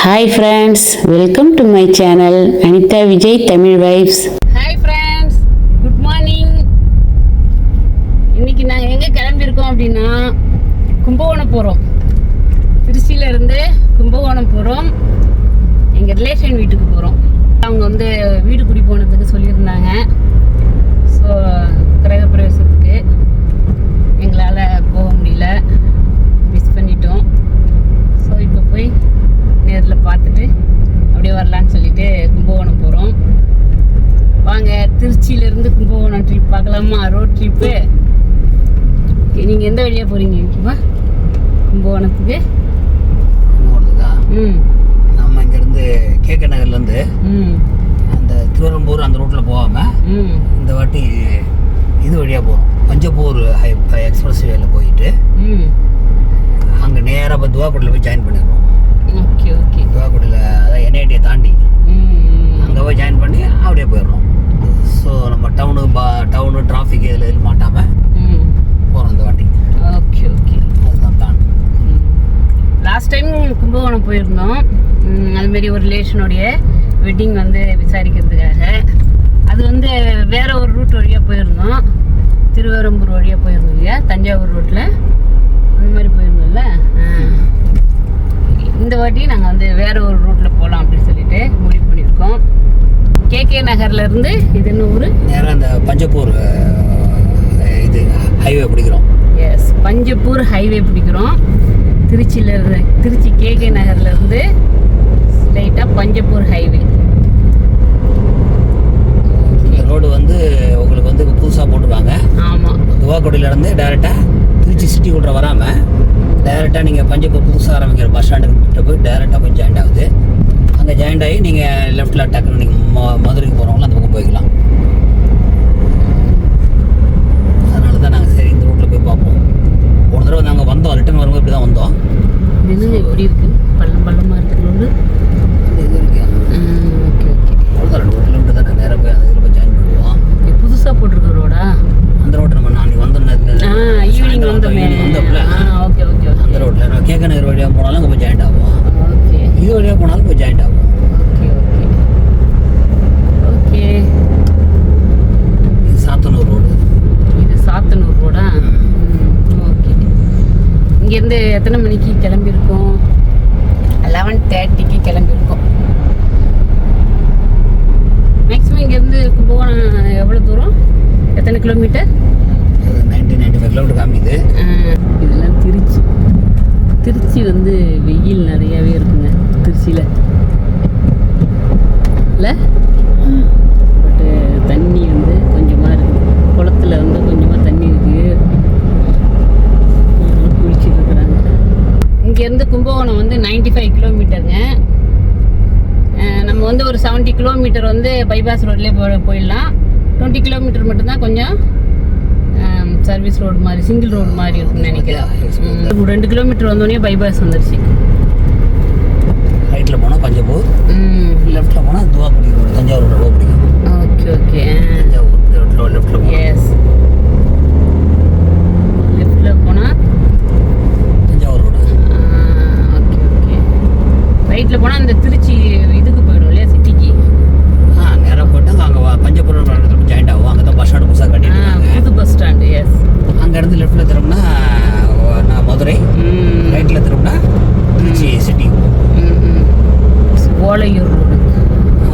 Hi friends welcome to my channel Anitha Vijay Tamil vibes hi friends good morning இன்னைக்கு நாங்கள் எங்கே கிளம்பியிருக்கோம் அப்படின்னா கும்பகோணம் போகிறோம் திருச்சியிலேருந்து கும்பகோணம் போகிறோம் எங்கள் ரிலேஷன் வீட்டுக்கு போகிறோம் அவங்க வந்து வீடு குடி போனதுக்கு சொல்லியிருந்தாங்க. ஸோ கிரகப்பிரவேசத்துக்கு எங்களால் போக முடியல மிஸ் பண்ணிட்டோம் ஸோ இப்போ போய் நேரில் பார்த்துட்டு அப்படியே வரலான்னு சொல்லிட்டு கும்பகோணம் போகிறோம் வாங்க திருச்சியிலேருந்து கும்பகோணம் ட்ரிப் பார்க்கலாமா? ரோட் ட்ரிப்பு நீங்கள் எந்த வழியாக போகிறீங்க ஓகேவா கும்பகோணத்துக்கு? போகிறதுக்கா ம். நம்ம இங்கேருந்து கேகே நகர்லேருந்து ம். அந்த திருவரம்பூர் அந்த ரூட்டில் போகாமல் ம். இந்த வாட்டி இது வழியாக போகிறோம் பஞ்சப்பூர் ஹை எக்ஸ்பிரஸ் வேல போயிட்டு ம். அங்கே நேராக இப்போ துவாக்குடியில் போய் ஜாயின் பண்ணிடுறோம். ஓகே. ஓகே துவாக்குடியில் அதான் என்ஐடியை தாண்டி அங்கே போய் ஜாயின் பண்ணி அப்படியே போயிடுறோம். ஸோ நம்ம டவுனு பா டவுனு டிராஃபிக் இதில் எதுவும் மாட்டாமல் ம் போகிறோம் இந்த வாட்டி. Okay okay. அதுதான் பிளான் லாஸ்ட் டைம் கும்பகோணம் போயிருந்தோம். ம், அது மாதிரி ஒரு ரிலேஷனுடைய வெட்டிங் வந்து விசாரிக்கிறதுக்காக. அது வந்து வேற ஒரு ரூட் வழியாக போயிருந்தோம். திருவரம்பூர் வழியாக போயிருந்தோம் இல்லையா? தஞ்சாவூர் ரோட்டில் அந்த மாதிரி போயிருந்தோம்ல. இந்த வாட்டி நாங்கள் வந்து வேற ஒரு ரூட்டில் போகலாம் அப்படின்னு சொல்லிட்டு முடிவு பண்ணியிருக்கோம். கேகே நகர்லேருந்து இது என்ன ஊர்? நேராக அந்த பஞ்சப்பூர் இது ஹைவே பிடிக்கிறோம். எஸ் பஞ்சப்பூர் ஹைவே பிடிக்கிறோம். திருச்சியில இருந்து திருச்சி கேகே நகர்ல இருந்து ஸ்ட்ரைட்டாக பஞ்சப்பூர் ஹைவே ரோடு வந்து உங்களுக்கு வந்து புதுசாக போட்டிருக்காங்க. ஆமாம் துவாக்குடியிலேருந்து டேரெக்டாக திருச்சி சிட்டிக்குள்ளே வராமல் டேரெக்டாக நீங்கள் பஞ்சப்பூர் புதுசாக ஆரம்பிக்கிற பஸ் ஸ்டாண்டுக்கு போய் டேரெக்டாக போய் ஜாயிண்ட் ஆகுது. அங்கே ஜாயிண்ட் ஆகி நீங்கள் லெஃப்ட்டில் டக்குன்னு நீங்கள் ம மதுரைக்கு போகிறவங்களும் அந்த பக்கம் போய்க்கலாம். அதனால தான் நாங்கள் சரி இந்த ரூட்டில் போய் பார்ப்போம். ஒரு தடவை நாங்கள் வந்தோம். ரிட்டர்ன் வரும்போது இப்படி தான் வந்தோம் எப்படி இருக்கு? பள்ளம் பள்ளமாக இருக்கு ரோடு அந்த இது இருக்கு ஓகே ஓகே அவ்வளோதான் ரெண்டு ஒரு கிலோமீட்டர் தான் நேராக போய் அந்த இதில் போய் ஜாயின் பண்ணுவோம் ஓகே புதுசாக போட்டிருக்க ரோடா அந்த ரோட்டு நம்ம நாளைக்கு வந்தோம் ஆ ஈவினிங் வந்தோமே வந்தப்பல ஆ ஓகே ஓகே அந்த ஓகே ரோட்டில் நம்ம கேக்க நகர் வழியாக போனாலும் அங்கே போய் ஜாயிண்ட் ஆகும். இது வழியாக போனாலும் போய் ஜாயிண்ட் ஆகும். ஓகே ஓகே ஓகே இது சாத்தனூர் ரோடு இது சாத்தனூர் ரோடா ஓகே இங்கேருந்து எத்தனை மணிக்கு கிளம்பியிருக்கோம்? லெவன் தேர்ட்டிக்கு கிளம்பியிருக்கோம். மேக்ஸிமம் இங்கேருந்து கும்பகோணம் எவ்வளோ தூரம்? எத்தனை kilometre ninety ninety five kilometre காமிக்குது. இதெல்லாம் திருச்சி. திருச்சி வந்து வெயில் நிறையாவே இருக்குங்க திருச்சியில். இல்லை? பட்டு தண்ணி வந்து கொஞ்சமாக இருக்குது குளத்துல வந்து கொஞ்சமாக தண்ணி இருக்குது குளிச்சுட்டு இருக்கிறாங்க. இங்கேருந்து கும்பகோணம் வந்து 95 ஃபைவ் கிலோமீட்டருங்க நம்ம வந்து ஒரு 70 கிலோமீட்டர் வந்து பைபாஸ் ரோட்லேயே போ போயிடலாம். டுவெண்ட்டி கிலோமீட்டர் மட்டும்தான் கொஞ்சம் சர்வீஸ் ரோடு மாதிரி சிங்கிள் ரோடு மாதிரி இருக்கும்னு நினைக்கிறேன். ரெண்டு கிலோமீட்டர் வந்தோடனே பைபாஸ் வந்துருச்சு. ரைட்டில் போனால் பஞ்சப்பூர் ம். லெஃப்ட்டில் போனால் Thuvakudi road Thanjavur road okay okay Thanjavur லெஃப்ட்டில் எஸ் லெஃப்டில் போனால் தஞ்சாவூர் ரோடு ஓகே ஓகே ரைட்டில் போனால் இந்த திருச்சி இதுக்கு போயிடும் இல்லையா சிட்டிக்கு ஆ நேராக போயிட்டு அங்கே பஞ்சப்பூர் இடத்துல போய் ஜாயிண்ட் ஆகும் அங்கே தான் பஸ் ஸ்டாண்டு புதுசாக கட்டிட்டு புது பஸ் ஸ்டாண்டு எஸ் அங்கேருந்து லெஃப்ட்டில் திரும்பினா நான் மதுரை ரைட்டில் திரும்பினா Trichy city Olaiyur road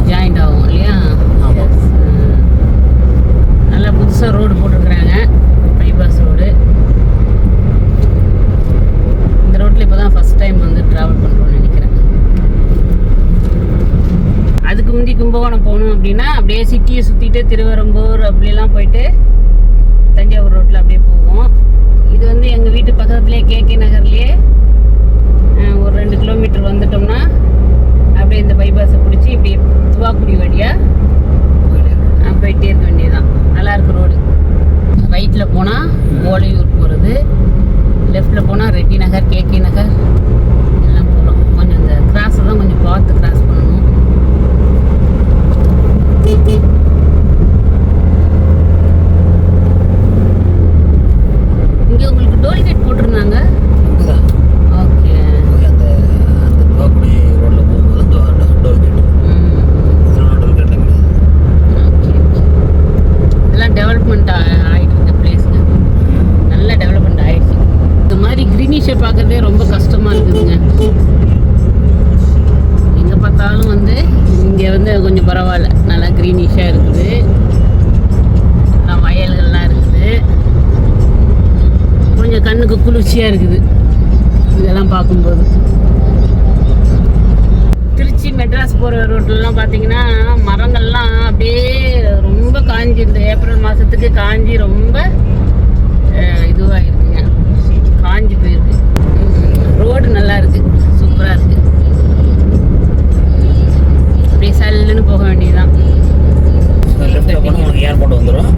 joint ஆகும் இல்லையா ஆமா. Yes. ம். நல்லா புதுசாக ரோடு போட்டிருக்கிறாங்க பைபாஸ் ரோடு இந்த ரோட்டில் இப்போ தான் ஃபஸ்ட் டைம் வந்து ட்ராவல் பண்ணுறோம்னு நினைக்கிறேன் அதுக்கு முந்தி கும்பகோணம் போகணும் அப்படின்னா அப்படியே சிட்டியை சுற்றிட்டு திருவரம்பூர் அப்படியெல்லாம் போயிட்டு தஞ்சாவூர் ரோட்டில் அப்படியே போவோம் இது வந்து எங்கள் வீட்டு பக்கத்துலேயே கேகே நகர்லேயே ஒரு ரெண்டு கிலோமீட்டர் வந்துட்டோம்னா அப்படியே இந்த பைபாஸை பிடிச்சி இப்படி துவாக்குடி வழியாக போயிட்டே இருக்க வேண்டியதுதான். நல்லா இருக்கு ரோடு ரைட்டில் போனால் ஓலையூர் போகிறது லெஃப்டில் போனால் ரெட்டி நகர் கேகே நகர் எல்லாம் போகிறோம் கொஞ்சம் இந்த கிராஸை தான் கொஞ்சம் பார்த்து கிராஸ் பண்ணணும். இங்கே உங்களுக்கு டோல்கேட் போட்டிருந்தாங்க. ஓகே. அந்த அந்த தோக்குடி ரோட்டில் போகும்போது டோல்கேட் இதெல்லாம் ஓகே எல்லாம் டெவலப்மெண்ட் ஆகிட்டு இருக்க பிளேஸுங்க நல்லா டெவலப்மெண்ட் ஆகிடுச்சு இந்த மாதிரி க்ரீனிஷை பார்க்குறதே ரொம்ப கஷ்டமாக இருக்குதுங்க. எங்கே பார்த்தாலும் வந்து இங்கே வந்து கொஞ்சம் பரவாயில்ல. நல்லா க்ரீனிஷாக இருக்குது. கொஞ்சம் கண்ணுக்கு குளிர்ச்சியாக இருக்குது. இதெல்லாம் பார்க்கும்போது. திருச்சி மெட்ராஸ் போகிற ரோட்லலாம் பார்த்தீங்கன்னா மரங்கள்லாம் அப்படியே ரொம்ப காஞ்சிருது ஏப்ரல் மாதத்துக்கு காஞ்சி ரொம்ப இதுவாக இருக்குங்க காஞ்சி போயிருக்கு. ரோடு நல்லா இருக்கு. சூப்பராக இருக்கு. அப்படியே சல்லுன்னு போக வேண்டியதுதான். ஏர்போர்ட் வந்துடும்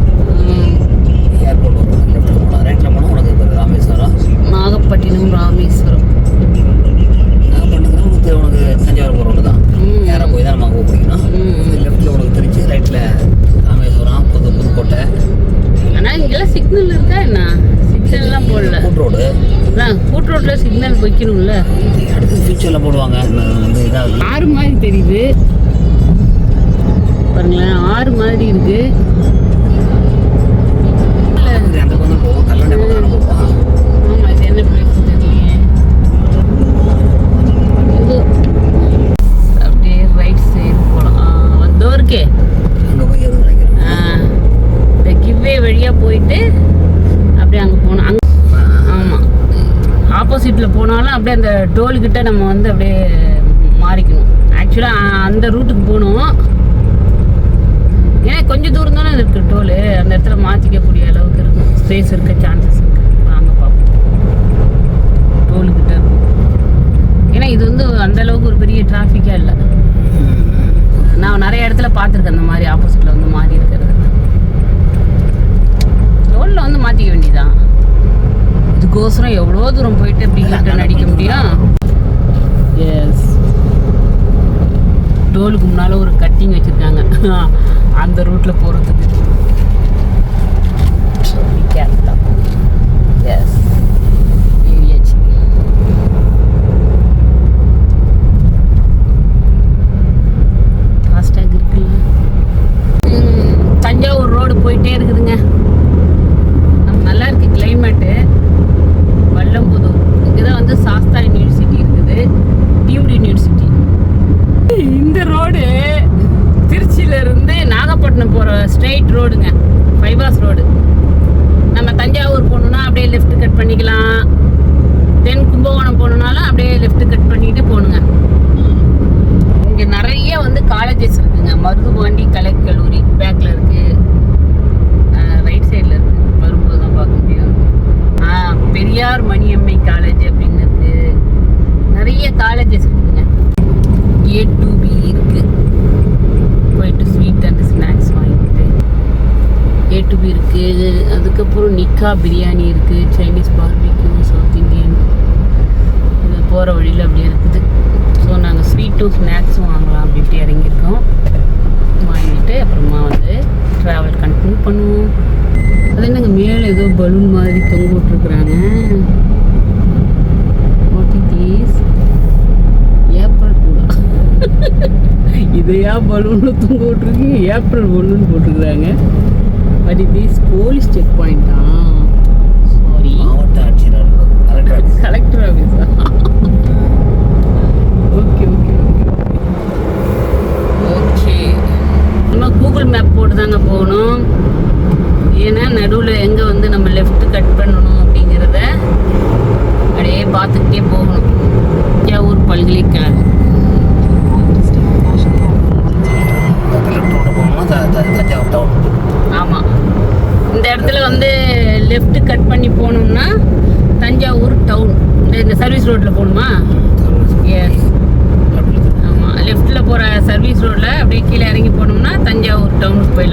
ஆப்போசிட்டில் போனாலும் அப்படியே அந்த டோல்கிட்ட நம்ம வந்து அப்படியே மாறிக்கணும். ஆக்சுவலாக அந்த ரூட்டுக்கு போகணும். ஏன்னா கொஞ்சம் தூரம் தானே இருக்குது டோலு. அந்த இடத்துல மாற்றிக்கக்கூடிய அளவுக்கு இருக்கும். ஸ்பேஸ் இருக்க சான்சஸ் இருக்கு. வாங்க பார்ப்போம் டோலுக்கிட்ட இருக்கும் ஏன்னா இது வந்து அந்த அளவுக்கு ஒரு பெரிய டிராஃபிக்காக இல்லை. நான் நிறைய இடத்துல பார்த்துருக்கேன் அந்த மாதிரி ஆப்போசிட்டில் வந்து மாறி இருக்கிறது. டோலில் வந்து மாற்றிக்க வேண்டியதான் இதுக்கோசரம் எவ்வளோ தூரம் போயிட்டு இப்படி அடிக்க முடியும்? எஸ் டோலுக்கு முன்னால் ஒரு கட்டிங் வச்சுருக்காங்க. அந்த ரூட்டில் போகிறதுக்கு எஸ் ஏறியாச்சு ஃபாஸ்டாக் இருக்குல்ல ம், தஞ்சாவூர் ரோடு போயிட்டே இருக்குதுங்க நம்ம நல்லா இருக்கு கிளைமேட்டு வல்லம்புதூர் இங்கே தான் வந்து சாஸ்தா யூனிவர்சிட்டி இருக்குது டியூட் யூனிவர்சிட்டி இந்த ரோடு திருச்சியில இருந்து நாகப்பட்டினம் போகிற ஸ்ட்ரெயிட் ரோடுங்க பைபாஸ் ரோடு நம்ம தஞ்சாவூர் போகணுன்னா அப்படியே லெஃப்ட் கட் பண்ணிக்கலாம் தென் கும்பகோணம் போகணுன்னாலும் அப்படியே லெஃப்ட் கட் பண்ணிட்டு போகணுங்க இங்க நிறைய வந்து காலேஜஸ் இருக்குங்க மருதுபாண்டி கலை கல்லூரி பேக்ல இருக்கு ரைட் சைடில் இருக்கு வரும்போது தான் பார்க்க முடியும் ஆ, பெரியார் மணியம்மை காலேஜ் அப்படின்னு இருக்கு நிறைய காலேஜஸ் இருக்குங்க ஏ டு பி இருக்கு போயிட்டு ஸ்வீட் அண்ட் ஸ்நாக்ஸ் வாங்கிட்டு ஏ டு பி இருக்கு அதுக்கப்புறம் பிரியாணி இருக்குது சைனீஸ் பார்பிக்யூ சவுத் இந்தியன் இது போகிற வழியில் அப்படியே இருக்குது. ஸோ நாங்கள் ஸ்வீட்டும் ஸ்நாக்ஸும் வாங்கலாம் அப்படின்ட்டு இறங்கியிருக்கோம். வாங்கிட்டு அப்புறமா வந்து ட்ராவல் கண்டினியூ பண்ணுவோம். அது என்னங்க மேலே ஏதோ பலூன் மாதிரி தொங்க விட்ருக்குறாங்க ஏப்ரல் இதையா பலூன்ல தொங்க விட்ருக்கு ஏப்ரல் ஒன்றுன்னு போட்டிருக்குறாங்க. But it is police check பாயிண்டா கலெக்டர் ஆஃபீஸா ஓகே ஓகே ஓகே நம்ம கூகுள் மேப் போட்டு தாங்க போகணும். ஏன்னா நடுவில் எங்கே வந்து நம்ம லெஃப்ட் கட் பண்ணணும் அப்படிங்கிறத அப்படியே பார்த்துக்கிட்டே போகணும். தஞ்சாவூர் பல்கலைக்கழகம். ஆமாம் இந்த இடத்துல வந்து லெஃப்ட் கட் பண்ணி போகணும்னா தஞ்சாவூர் டவுன் இந்த சர்வீஸ் ரோட்டில் போகணுமா? எஸ் ஆமாம் லெஃப்ட்டில் போகிற சர்வீஸ் ரோட்டில் அப்படியே கீழே இறங்கி போனோம்னா தஞ்சாவூர் டவுனுக்கு போயிடலாம்.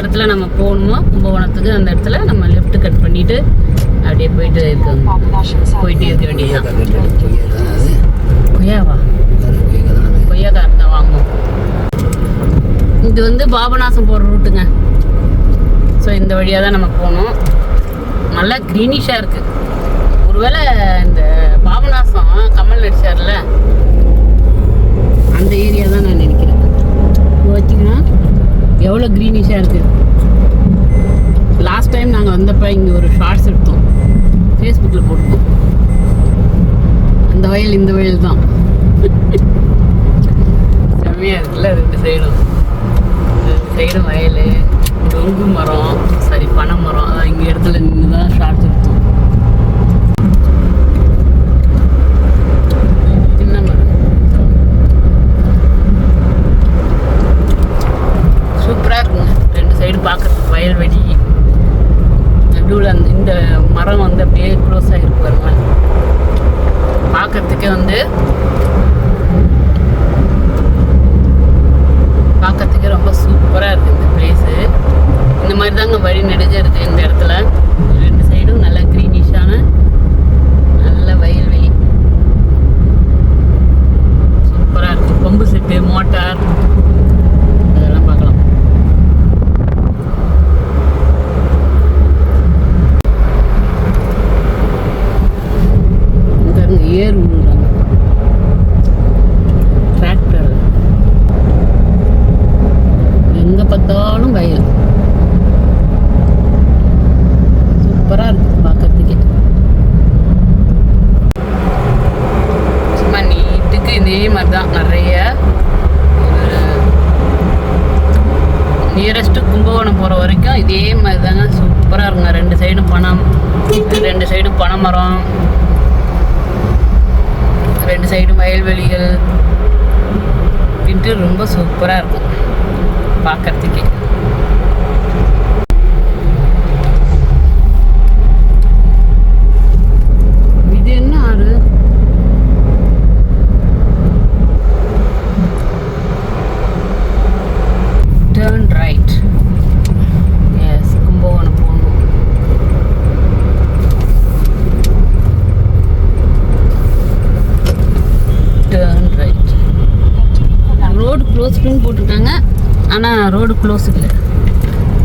இடத்துல நம்ம போகணுமோ கும்பகோணத்துக்கு அந்த இடத்துல நம்ம லெஃப்ட் கட் பண்ணிட்டு அப்படியே போயிட்டு இருக்கோங்க போயிட்டே இருக்க வேண்டியதுதான். கொய்யா தான் அது கொய்யாவா? கொய்யாக்காரன் தான் வாங்குவோம் இது வந்து பாபநாசம் போகிற ரூட்டுங்க. ஸோ இந்த வழியாக தான் நம்ம போகணும். நல்லா க்ரீனிஷாக இருக்குது ஒருவேளை இந்த பாபநாசம் கமல் நடிச்சார்ல? அந்த ஏரியா தான் நான் எவ்வளோ க்ரீனிஷாக இருக்குது லாஸ்ட் டைம் நாங்கள் வந்தப்போ இங்கே ஒரு ஷார்ட்ஸ் எடுத்தோம். ஃபேஸ்புக்கில் போட்டோம் அந்த வயல் இந்த வயல் தான். செம்மையாக இருக்குல்ல ரெண்டு சைடும் ரெண்டு சைடும் வயல் தொங்கு மரம் சரி பனை மரம் அதான் இங்கே இடத்துல நின்று தான் ஷார்ட்ஸ் எடுத்தோம் சின்ன மரம் சூப்பராக இருக்குங்க ரெண்டு சைடு பார்க்கறதுக்கு வயல்வெளி. நடுவில் அந்த இந்த மரம் வந்து அப்படியே க்ளோஸ் ஆகிருக்கு பாருங்களேன் பார்க்கறதுக்கே வந்து பார்க்கறதுக்கே ரொம்ப சூப்பராக இருக்குது இந்த பிளேஸு இந்த மாதிரி தாங்க வழி நெடுக இருக்குது இந்த இடத்துல. ரெண்டு சைடும் நல்ல க்ரீனிஷான நல்ல வயல்வெளி. சூப்பராக இருக்குது பம்பு செட்டு மோட்டார் அதெல்லாம் பார்க்கலாம் இங்க பாருங்க ஏர் உழுறாங்க டிராக்டர் எங்க பார்த்தாலும் வயல் சூப்பராக இருக்கு பார்க்கறதுக்கே. சும்மா நீட்டுக்கு இதே மாதிரி தான் நிறைய நியரஸ்ட்டு கும்பகோணம் போகிற வரைக்கும் இதே மாதிரி தாங்க சூப்பராக இருக்குங்க ரெண்டு சைடும் பணம் ரெண்டு சைடும் பனை மரம் ரெண்டு சைடும் வயல்வெளிகள் அப்படின்ட்டு ரொம்ப சூப்பராக இருக்கும். பார்க்கறதுக்கே இது என்ன ஆறு டேர்ன் ரைட் எஸ் கும்பகோணம் போகணும் டேர்ன் ரைட் ரோடு க்ளோஸ்டுன்னு போட்டிருக்காங்க ஆனால் ரோடு க்ளோஸ் இல்லை.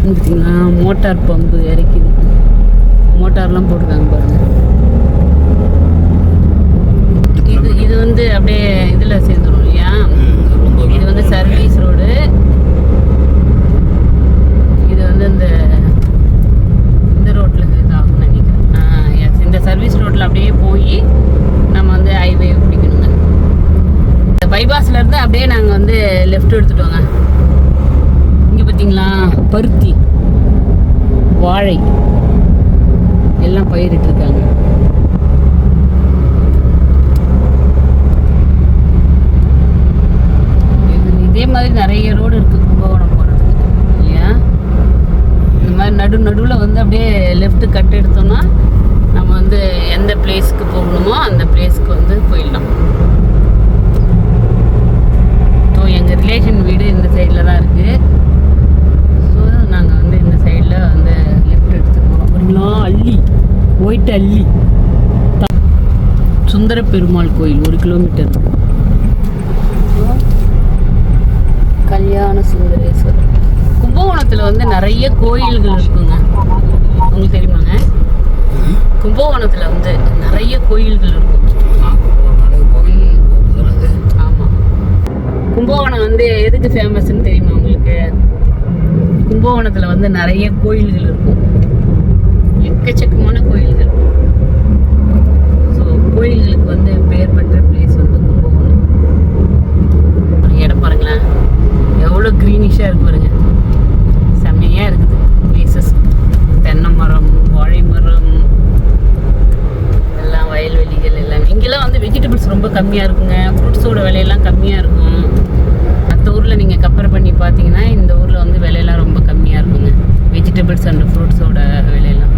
பார்த்தீங்களா மோட்டார் பம்பு இறக்கிது. மோட்டார்லாம் போட்டிருக்காங்க பாருங்க. இது இது வந்து அப்படியே இதில் சேர்ந்துடும் இல்லையா? இது வந்து சர்வீஸ் ரோடு இது வந்து இந்த இந்த ரோட்டில் இதாகும்னு நினைக்கிறேன். இந்த சர்வீஸ் ரோட்டில் அப்படியே போய் நம்ம வந்து ஹைவே பிடிக்கணுங்க. இந்த இருந்து அப்படியே நாங்கள் வந்து லெஃப்ட் எடுத்துட்டோங்க பருத்தி வாழை எல்லாம் பயிரிட்டிருக்காங்க. இதே மாதிரி நிறைய ரோடு இருக்குது கும்பகோணம் போகிறதுக்கு இல்லையா? இந்த மாதிரி நடு நடுவில் வந்து அப்படியே லெஃப்ட் கட் எடுத்தோம்னா நம்ம வந்து எந்த பிளேஸ்க்கு போகணுமோ அந்த பிளேஸ்க்கு வந்து போயிடலாம். ஸோ எங்கள் ரிலேஷன் வீடு இந்த சைடில் தான் இருக்குது இந்த வந்து லெஃப்ட் எடுத்து போகிறோம் சரிங்களா அள்ளி. ஒயிட் அள்ளி. சுந்தர பெருமாள் கோயில் ஒரு கிலோமீட்டர் கல்யாண சுந்தரேஸ்வரர் கும்பகோணத்தில் வந்து நிறைய கோயில்கள் இருக்குங்க. உங்களுக்கு தெரியுமாங்க? கும்பகோணத்தில் வந்து நிறைய கோயில்கள் இருக்கும். ஆமாம் கும்பகோணம் வந்து எதுக்கு ஃபேமஸ்ன்னு தெரியுமா உங்களுக்கு? கும்பகோணத்தில் வந்து நிறைய கோயில்கள் இருக்கும். எக்கச்சக்கமான கோயில்கள். ஸோ கோயில்களுக்கு வந்து பெயர் பெற்ற பிளேஸ் வந்து கும்பகோணம். ஒரு இடம் பாருங்களேன். எவ்வளோ க்ரீனிஷாக இருக்கு பாருங்க. செம்மையாக இருக்குது பிளேசஸ் தென்னை மரம் வாழை மரம் எல்லாம் வயல்வெளிகள் எல்லாம். இங்கெல்லாம் வந்து வெஜிடபிள்ஸ் ரொம்ப கம்மியாக இருக்குங்க. ஃப்ரூட்ஸோட விலையெல்லாம் கம்மியாக இருக்கும். மற்ற ஊரில் நீங்கள் கப்பல் பண்ணி பார்த்தீங்கன்னா இந்த ஊரில் வந்து விலையெல்லாம் ரொம்ப கம்மியாக இருக்குங்க வெஜிடபிள்ஸ் அண்ட் ஃப்ரூட்ஸோட விலையெல்லாம்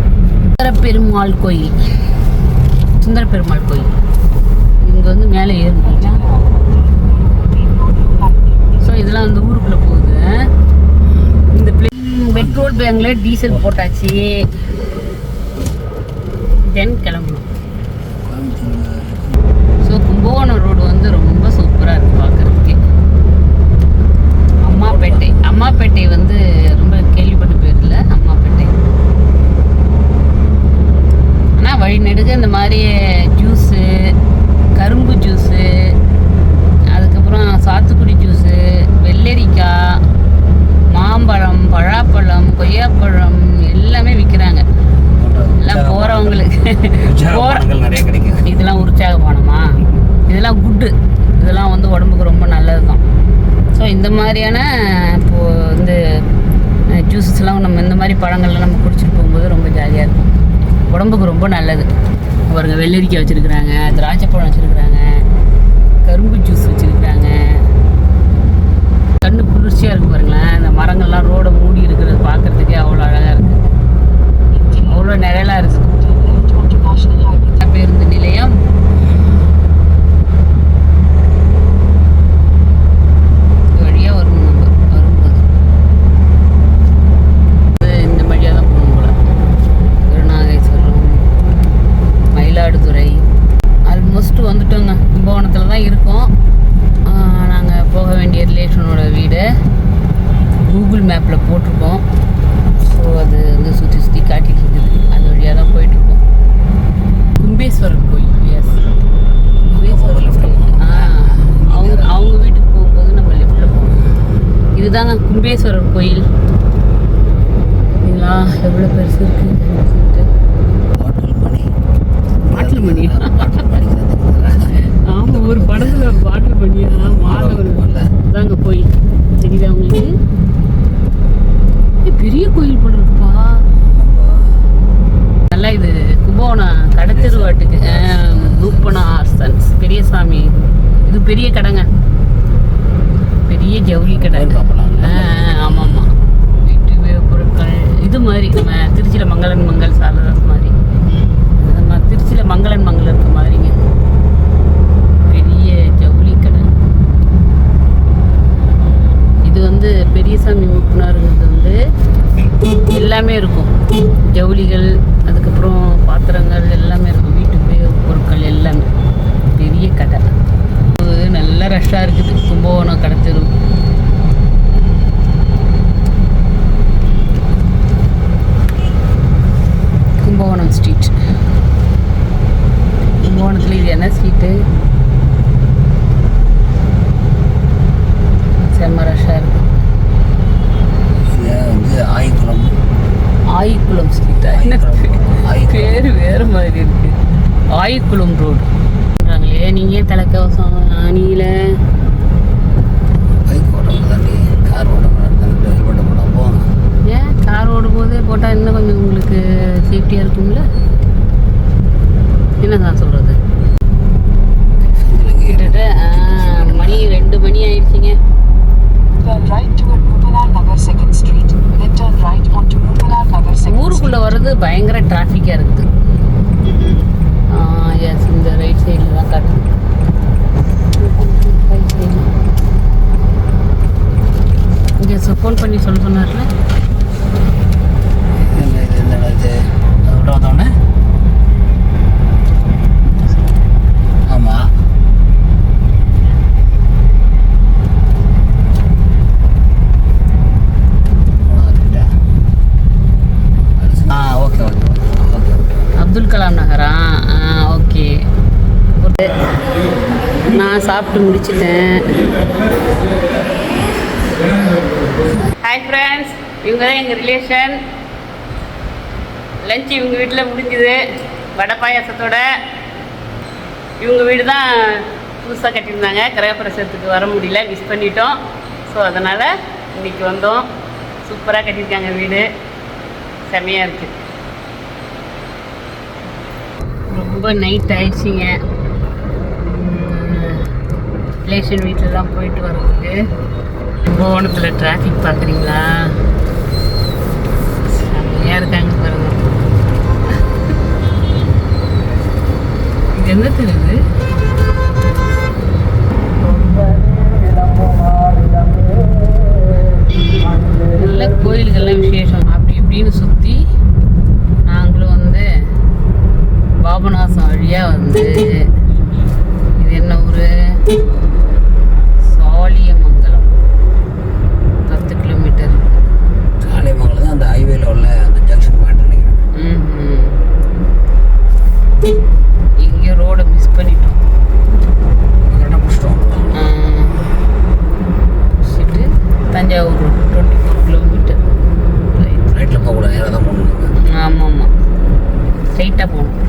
சுந்தர பெருமாள் கோயில். சுந்தர பெருமாள் கோயில். இங்கே வந்து மேலே ஏறணும் ஸோ இதெல்லாம் வந்து ஊருக்குள்ளே போகுது. இந்த பெட்ரோல் பேங்கில் டீசல் போட்டாச்சு. தென் கிளம்பணும். ஸோ கும்பகோணம் ரோடு வந்து ரொம்ப சூப்பராக இருக்குது பார்க்குறதுக்கு அம்மாப்பேட்டை. அம்மாப்பேட்டை வந்து ரொம்ப கேள்விப்பட்ட பேர் இல்லை அம்மாப்பேட்டை ஆனால் வழி நெடுக இந்த மாதிரி ஜூஸு கரும்பு ஜூஸு அதுக்கப்புறம் சாத்துக்குடி ஜூஸு வெள்ளரிக்காய் மாம்பழம் பழாப்பழம் கொய்யாப்பழம் எல்லாமே விற்கிறாங்க எல்லாம் போகிறவங்களுக்கு போகிற நிறைய கிடைக்கும் இதெல்லாம் உற்சாகமானமா? இதெல்லாம் குட்டு இதெல்லாம் வந்து உடம்புக்கு ரொம்ப நல்லது தான் ஸோ இந்த மாதிரியான இப்போது வந்து ஜூஸஸ்லாம் நம்ம இந்த மாதிரி பழங்கள்லாம் நம்ம குடிச்சிட்டு போகும்போது ரொம்ப ஜாலியாக இருக்கும். உடம்புக்கு ரொம்ப நல்லது. பாருங்க வெள்ளரிக்காய் வச்சுருக்குறாங்க திராட்சை பழம் வச்சுருக்குறாங்க கரும்பு ஜூஸ் வச்சுருக்குறாங்க. கண்ணு குளிர்ச்சியாக இருக்கு பாருங்களேன். இந்த மரங்கள்லாம் ரோடை மூடி இருக்கிறது பார்க்கறதுக்கே அவ்வளோ அழகாக இருக்குது அவ்வளோ நிழலாக இருக்குது பேருந்து நிலையம் இது வழியா வரணும் நம்ம வரும்போது இது இந்த வழியாக தான் போகணும் போல திருநாகேஸ்வரம் மயிலாடுதுறை ஆல்மோஸ்ட் வந்துட்டோங்க கும்பகோணத்தில் தான் இருக்கோம் நாங்கள் போக வேண்டிய ரிலேஷனோட வீடு கூகுள் மேப்பில் போட்டிருக்கோம் ஸோ அது வந்து சுற்றி சுற்றி காட்டிட்டு இருக்குது அது வழியாக தான் போயிட்டுருக்கோம் கும்பேஸ்வரர் கோயில் எஸ் கும்பேஸ்வரர் கோயில் ஆ அவங்க அவங்க வீட்டுக்கு போகும்போது நம்ம லெஃப்டில் போகணும் இதுதாங்க கும்பேஸ்வரர் கோயில் சரிங்களா எவ்வளோ பெருசு இருக்குது பாட்டில் மணி பாட்டில் மணி பாட்டில் மணி ஆமாம் ஒரு படத்தில் பாட்டில் பண்ணியா மாதவர் தாங்க கோயில் தெரியுதா உங்களுக்கு ஏய், பெரிய கோயில் போல இருக்குப்பா நல்லா இது கும்பகோணம் கடத்தெருவாட்டுக்கு தூப்பனா சன்ஸ் பெரியசாமி இது பெரிய கடைங்க பெரிய ஜவுளி கடை பார்க்கலாம். ஆமாம் ஆமாம் வீட்டு உபயோகப் பொருட்கள் இது மாதிரி நம்ம திருச்சியில் மங்களன் மங்கள் சாரதாஸ் மாதிரி நம்ம திருச்சியில் மங்களன் மங்கள் இருக்க மாதிரிங்க பெரிய ஜவுளி கடை இது வந்து பெரியசாமி மூப்பினாருங்கிறது வந்து எல்லாமே இருக்கும் ஜவுளிகள் அதுக்கப்புறம் பாத்திரங்கள் எல்லாமே இருக்கும் வீட்டு உபயோகப் பொருட்கள் எல்லாமே பெரிய கடை இது நல்ல ரஷ்ஷாக இருக்குது கும்பகோணம் கடை தெரு கும்பகோணம் ஸ்ட்ரீட் கும்பகோணத்தில் இது என்ன ஸ்ட்ரீட்டு செம்ம ரஷ்ஷாக இருக்கு இது வந்து ஆயிக்குளம் ஆயிக்குளம் ஸ்ட்ரீட்டா என்ன ஆயிக்குளம். பேர் வேறு மாதிரி இருக்கு ஆயிக்குளம் ரோடு சொல்கிறாங்களே நீங்கள் ஏன் தலைக்கவசம் ஆணியில் பைக் ஓட்டம் தாண்டி கார் ஓட்டம் ஹெல்மெட் போடாமோ ஏன் கார் ஓடும் போதே போட்டால் இன்னும் கொஞ்சம் உங்களுக்கு சேஃப்டியாக இருக்கும்ல என்ன தான் சொல்கிறது கிட்டத்தட்ட ஆ, மணி ரெண்டு மணி ஆயிடுச்சுங்க பயங்கர டிராஃபிக்காக இருக்குது எஸ் இந்த ரைட் சைடில் தான் காட்டுது Right side. இங்கே ஃபோன் பண்ணி சொல்ல சொன்னார்ல? அப்துல் கலாம் நகரா? ஓகே. நான் சாப்பிட்டு முடிச்சிட்டேன். ஹாய் ஃப்ரெண்ட்ஸ் இவங்க தான் எங்கள் ரிலேஷன் லஞ்ச் இவங்க வீட்டில் முடிஞ்சுது. வடை பாயாசத்தோட இவங்க வீடு தான் புதுசாக கட்டியிருந்தாங்க. கிரகப்பிரசத்துக்கு வர முடியல மிஸ் பண்ணிட்டோம். ஸோ அதனால் இன்னைக்கு வந்தோம். சூப்பராக கட்டியிருக்காங்க வீடு. செமையாக இருக்குது ரொம்ப நைட் ஆயிடுச்சிங்க. ரிலேஷன் வீட்டில் தான் போயிட்டு வர்றதுக்கு. கும்பகோணத்தில் டிராஃபிக் பார்க்குறீங்களா? செம்மையாக இருக்காங்க பாருங்க. இது என்ன தெரியுது நல்ல கோயில்கள்லாம் விசேஷம். அப்படி இப்படின்னு சுற்றி நாங்களும் வந்து பாபநாசம் வழியாக வந்து இது என்ன ஊர்? சாலியம் தான் அந்த ஹைவேல உள்ள அந்த ஜங்ஷன் பாயிண்ட் நினைக்கிறேன். இங்கே ரோடை மிஸ் பண்ணிட்டோம். கரெக்டாக முடிச்சிட்டோம். முடிச்சுட்டு Thanjavur road twenty four kilometre right ரைட்டில் போகக்கூடாது நேராக தான் போகணும் ஆமாம். ஆமாம் ஸ்ட்ரைட்டாக போகணும்.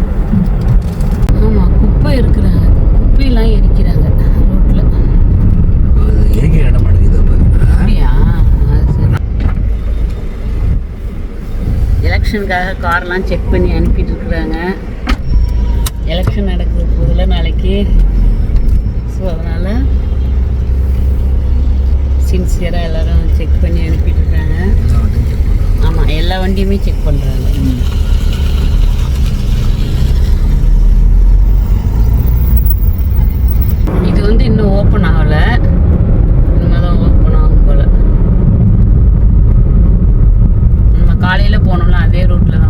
எலெக்ஷனுக்காக கார்லாம் செக் பண்ணி அனுப்பிட்டு இருக்கிறாங்க எலெக்ஷன் நடக்குது போதில் நாளைக்கு. ஸோ அதனால் சின்சியராக எல்லோரும் செக் பண்ணி அனுப்பிட்டு இருக்காங்க ஆமாம் எல்லா வண்டியுமே செக் பண்ணுறாங்க இது வந்து இன்னும் ஓப்பன் ஆகலை. காலையில் போனோம்ல அதே ரூட்டில்